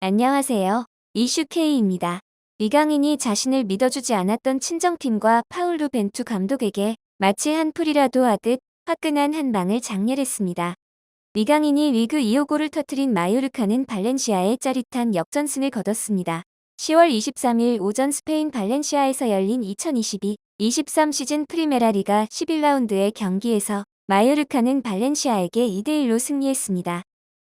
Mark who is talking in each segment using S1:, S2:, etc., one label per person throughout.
S1: 안녕하세요. 이슈케이입니다. 이강인이 자신을 믿어주지 않았던 친정팀과 파울루 벤투 감독에게 마치 한 풀이라도 하듯 화끈한 한 방을 장렬했습니다. 이강인이 리그 2호 골을 터트린 마요르카는 발렌시아에 짜릿한 역전승을 거뒀습니다. 10월 23일 오전 스페인 발렌시아에서 열린 2022-23 시즌 프리메라 리가 11라운드의 경기에서 마요르카는 발렌시아에게 2대1로 승리했습니다.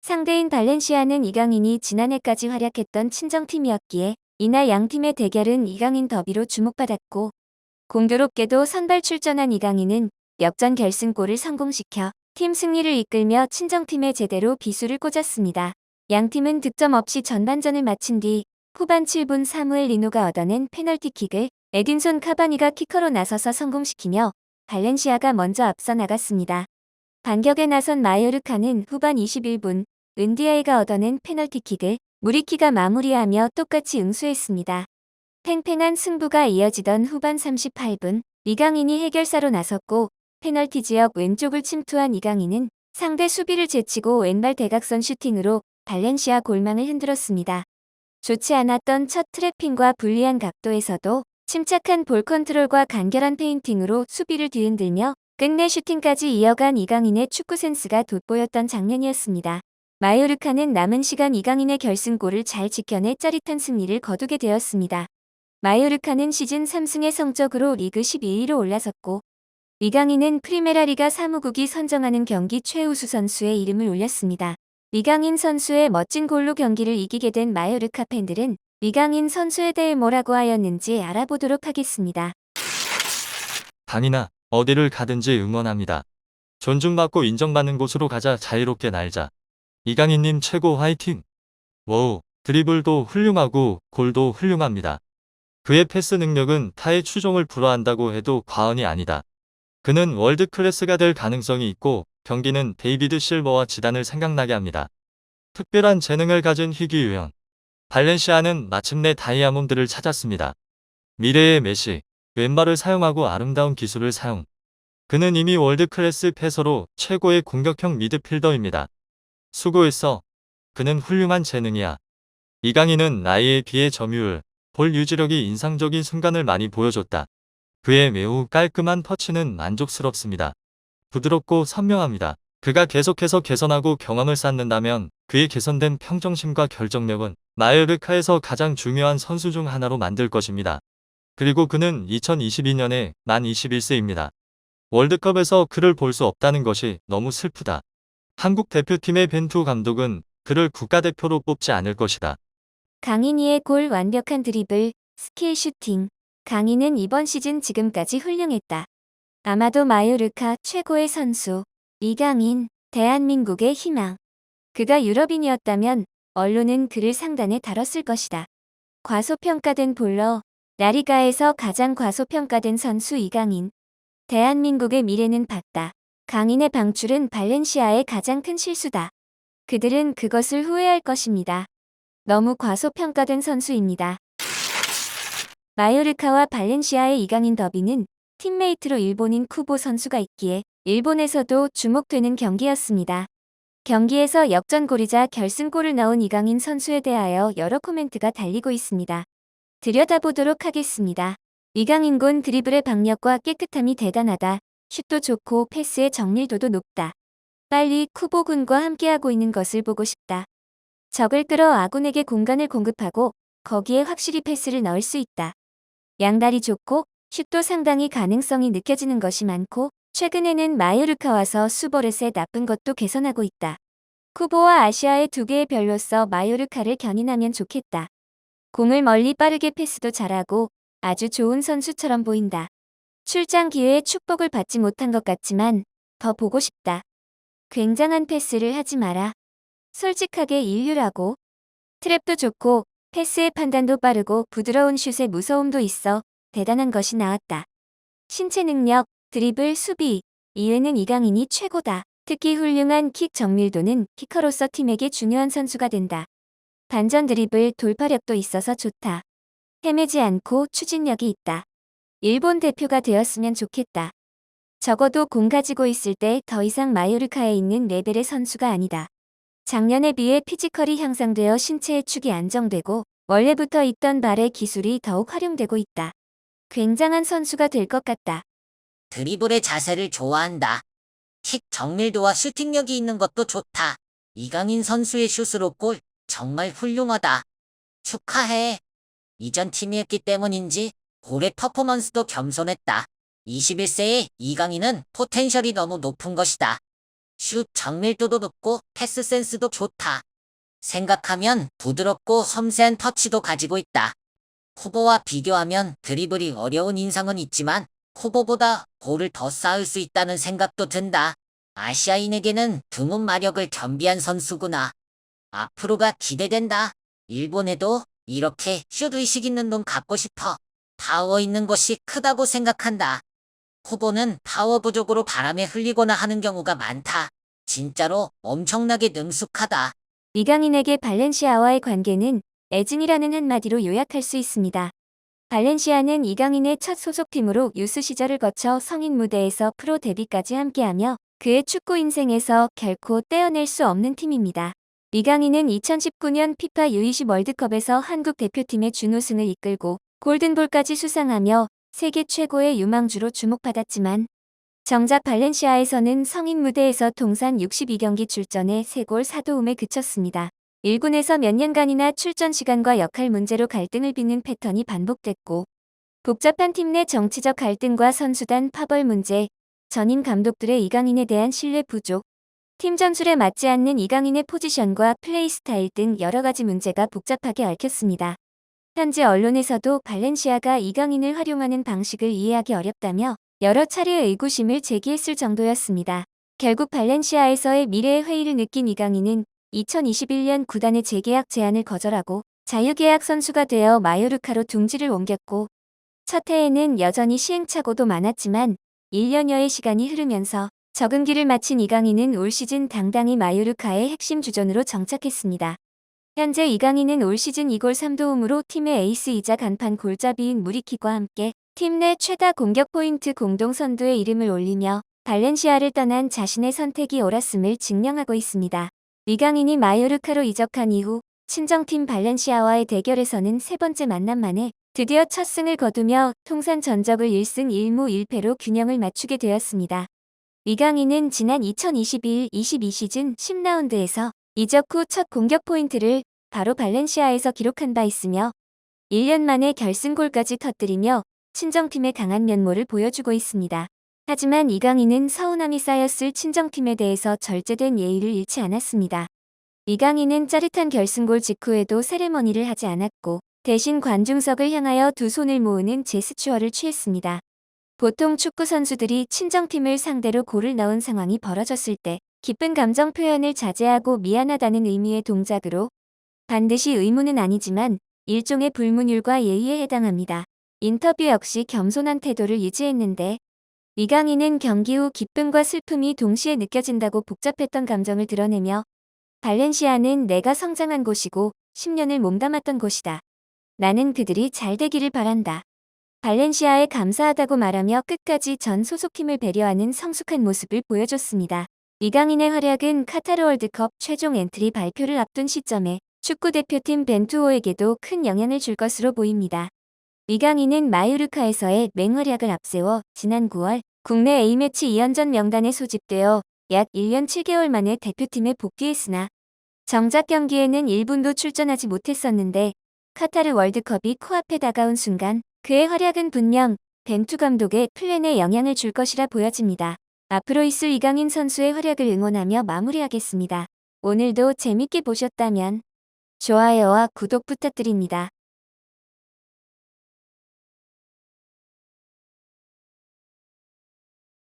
S1: 상대인 발렌시아는 이강인이 지난해까지 활약했던 친정팀이었기에 이날 양팀의 대결은 이강인 더비로 주목받았고 공교롭게도 선발 출전한 이강인은 역전 결승골을 성공시켜 팀 승리를 이끌며 친정팀에 제대로 비수를 꽂았습니다. 양팀은 득점 없이 전반전을 마친 뒤 후반 7분 사무엘 리노가 얻어낸 페널티킥을 에딘손 카바니가 키커로 나서서 성공시키며 발렌시아가 먼저 앞서 나갔습니다. 반격에 나선 마요르카는 후반 21분 은디아이가 얻어낸 페널티킥을 무리키가 마무리하며 똑같이 응수했습니다. 팽팽한 승부가 이어지던 후반 38분 이강인이 해결사로 나섰고 페널티 지역 왼쪽을 침투한 이강인은 상대 수비를 제치고 왼발 대각선 슈팅으로 발렌시아 골망을 흔들었습니다. 좋지 않았던 첫 트래핑과 불리한 각도에서도 침착한 볼 컨트롤과 간결한 페인팅으로 수비를 뒤흔들며 끝내 슈팅까지 이어간 이강인의 축구 센스가 돋보였던 장면이었습니다. 마요르카는 남은 시간 이강인의 결승골을 잘 지켜내 짜릿한 승리를 거두게 되었습니다. 마요르카는 시즌 3승의 성적으로 리그 12위로 올라섰고 이강인은 프리메라 리가 사무국이 선정하는 경기 최우수 선수의 이름을 올렸습니다. 이강인 선수의 멋진 골로 경기를 이기게 된 마요르카 팬들은 이강인 선수에 대해 뭐라고 하였는지 알아보도록 하겠습니다.
S2: 당이나 어디를 가든지 응원합니다. 존중받고 인정받는 곳으로 가자 자유롭게 날자. 이강인님 최고 화이팅! 워우, 드리블도 훌륭하고 골도 훌륭합니다. 그의 패스 능력은 타의 추종을 불허한다고 해도 과언이 아니다. 그는 월드 클래스가 될 가능성이 있고 경기는 데이비드 실버와 지단을 생각나게 합니다. 특별한 재능을 가진 희귀 유형. 발렌시아는 마침내 다이아몬드를 찾았습니다. 미래의 메시, 왼발을 사용하고 아름다운 기술을 사용. 그는 이미 월드 클래스 패서로 최고의 공격형 미드필더입니다. 수고했어. 그는 훌륭한 재능이야. 이강인은 나이에 비해 점유율, 볼 유지력이 인상적인 순간을 많이 보여줬다. 그의 매우 깔끔한 터치는 만족스럽습니다. 부드럽고 선명합니다. 그가 계속해서 개선하고 경험을 쌓는다면 그의 개선된 평정심과 결정력은 마요르카에서 가장 중요한 선수 중 하나로 만들 것입니다. 그리고 그는 2022년에 만 21세입니다. 월드컵에서 그를 볼 수 없다는 것이 너무 슬프다. 한국 대표팀의 벤투 감독은 그를 국가대표로 뽑지 않을 것이다.
S1: 강인이의 골 완벽한 드리블, 스킬 슈팅. 강인은 이번 시즌 지금까지 훌륭했다. 아마도 마요르카 최고의 선수. 이강인, 대한민국의 희망. 그가 유럽인이었다면 언론은 그를 상단에 다뤘을 것이다. 과소평가된 볼러, 라리가에서 가장 과소평가된 선수 이강인. 대한민국의 미래는 밝다. 강인의 방출은 발렌시아의 가장 큰 실수다. 그들은 그것을 후회할 것입니다. 너무 과소평가된 선수입니다. 마요르카와 발렌시아의 이강인 더비는 팀메이트로 일본인 쿠보 선수가 있기에 일본에서도 주목되는 경기였습니다. 경기에서 역전골이자 결승골을 넣은 이강인 선수에 대하여 여러 코멘트가 달리고 있습니다. 들여다보도록 하겠습니다. 이강인 군 드리블의 박력과 깨끗함이 대단하다. 슛도 좋고 패스의 정밀도도 높다. 빨리 쿠보 군과 함께하고 있는 것을 보고 싶다. 적을 끌어 아군에게 공간을 공급하고 거기에 확실히 패스를 넣을 수 있다. 양다리 좋고 슛도 상당히 가능성이 느껴지는 것이 많고 최근에는 마요르카 와서 수버렛의 나쁜 것도 개선하고 있다. 쿠보와 아시아의 두 개의 별로서 마요르카를 견인하면 좋겠다. 공을 멀리 빠르게 패스도 잘하고 아주 좋은 선수처럼 보인다. 출장 기회에 축복을 받지 못한 것 같지만 더 보고 싶다. 굉장한 패스를 하지 마라. 솔직하게 인류라고. 트랩도 좋고 패스의 판단도 빠르고 부드러운 슛에 무서움도 있어 대단한 것이 나왔다. 신체 능력, 드리블, 수비, 이외는 이강인이 최고다. 특히 훌륭한 킥 정밀도는 키커로서 팀에게 중요한 선수가 된다. 반전 드리블, 돌파력도 있어서 좋다. 헤매지 않고 추진력이 있다. 일본 대표가 되었으면 좋겠다. 적어도 공 가지고 있을 때 더 이상 마요르카에 있는 레벨의 선수가 아니다. 작년에 비해 피지컬이 향상되어 신체의 축이 안정되고 원래부터 있던 발의 기술이 더욱 활용되고 있다. 굉장한 선수가 될 것 같다.
S3: 드리블의 자세를 좋아한다. 킥 정밀도와 슈팅력이 있는 것도 좋다. 이강인 선수의 슛으로 골 정말 훌륭하다. 축하해. 이전 팀이 했기 때문인지 올해 퍼포먼스도 겸손했다. 21세의 이강인은 포텐셜이 너무 높은 것이다. 슛 정밀도도 높고 패스 센스도 좋다. 생각하면 부드럽고 섬세한 터치도 가지고 있다. 후보와 비교하면 드리블이 어려운 인상은 있지만 후보보다 골을 더 쌓을 수 있다는 생각도 든다. 아시아인에게는 드문 마력을 겸비한 선수구나. 앞으로가 기대된다. 일본에도 이렇게 슛 의식 있는 놈 갖고 싶어. 파워 있는 것이 크다고 생각한다. 후보는 파워 부족으로 바람에 흘리거나 하는 경우가 많다. 진짜로 엄청나게 능숙하다.
S1: 이강인에게 발렌시아와의 관계는 애증이라는 한마디로 요약할 수 있습니다. 발렌시아는 이강인의 첫 소속팀으로 유스 시절을 거쳐 성인 무대에서 프로 데뷔까지 함께하며 그의 축구 인생에서 결코 떼어낼 수 없는 팀입니다. 이강인은 2019년 피파 U20 월드컵에서 한국 대표팀의 준우승을 이끌고 골든볼까지 수상하며 세계 최고의 유망주로 주목받았지만 정작 발렌시아에서는 성인 무대에서 통산 62경기 출전에 3골 4도움에 그쳤습니다. 1군에서 몇 년간이나 출전 시간과 역할 문제로 갈등을 빚는 패턴이 반복됐고 복잡한 팀 내 정치적 갈등과 선수단 파벌 문제, 전임 감독들의 이강인에 대한 신뢰 부족, 팀 전술에 맞지 않는 이강인의 포지션과 플레이 스타일 등 여러 가지 문제가 복잡하게 얽혔습니다. 현지 언론에서도 발렌시아가 이강인을 활용하는 방식을 이해하기 어렵다며 여러 차례 의구심을 제기했을 정도였습니다. 결국 발렌시아에서의 미래의 회의를 느낀 이강인은 2021년 구단의 재계약 제안을 거절하고 자유계약 선수가 되어 마요르카로 둥지를 옮겼고 첫 해에는 여전히 시행착오도 많았지만 1년여의 시간이 흐르면서 적응기를 마친 이강인은 올 시즌 당당히 마요르카의 핵심 주전으로 정착했습니다. 현재 이강인은 올 시즌 2골 3도움으로 팀의 에이스이자 간판 골잡이인 무리키과 함께 팀 내 최다 공격 포인트 공동 선두에 이름을 올리며 발렌시아를 떠난 자신의 선택이 옳았음을 증명하고 있습니다. 이강인이 마요르카로 이적한 이후 친정팀 발렌시아와의 대결에서는 세 번째 만남 만에 드디어 첫 승을 거두며 통산 전적을 1승 1무 1패로 균형을 맞추게 되었습니다. 이강인은 지난 2021-22 시즌 10라운드에서 이적 후 첫 공격 포인트를 바로 발렌시아에서 기록한 바 있으며 1년 만에 결승골까지 터뜨리며 친정팀의 강한 면모를 보여주고 있습니다. 하지만 이강인은 서운함이 쌓였을 친정팀에 대해서 절제된 예의를 잃지 않았습니다. 이강인은 짜릿한 결승골 직후에도 세레머니를 하지 않았고 대신 관중석을 향하여 두 손을 모으는 제스처를 취했습니다. 보통 축구 선수들이 친정팀을 상대로 골을 넣은 상황이 벌어졌을 때 기쁜 감정 표현을 자제하고 미안하다는 의미의 동작으로 반드시 의무는 아니지만 일종의 불문율과 예의에 해당합니다. 인터뷰 역시 겸손한 태도를 유지했는데 이강인은 경기 후 기쁨과 슬픔이 동시에 느껴진다고 복잡했던 감정을 드러내며 발렌시아는 내가 성장한 곳이고 10년을 몸담았던 곳이다. 나는 그들이 잘 되기를 바란다. 발렌시아에 감사하다고 말하며 끝까지 전 소속팀을 배려하는 성숙한 모습을 보여줬습니다. 이강인의 활약은 카타르 월드컵 최종 엔트리 발표를 앞둔 시점에 축구 대표팀 벤투호에게도 큰 영향을 줄 것으로 보입니다. 이강인은 마요르카에서의 맹활약을 앞세워 지난 9월 국내 A매치 2연전 명단에 소집되어 약 1년 7개월 만에 대표팀에 복귀했으나 정작 경기에는 1분도 출전하지 못했었는데 카타르 월드컵이 코앞에 다가온 순간 그의 활약은 분명 벤투 감독의 플랜에 영향을 줄 것이라 보여집니다. 앞으로 있을 이강인 선수의 활약을 응원하며 마무리하겠습니다. 오늘도 재밌게 보셨다면 좋아요와 구독 부탁드립니다.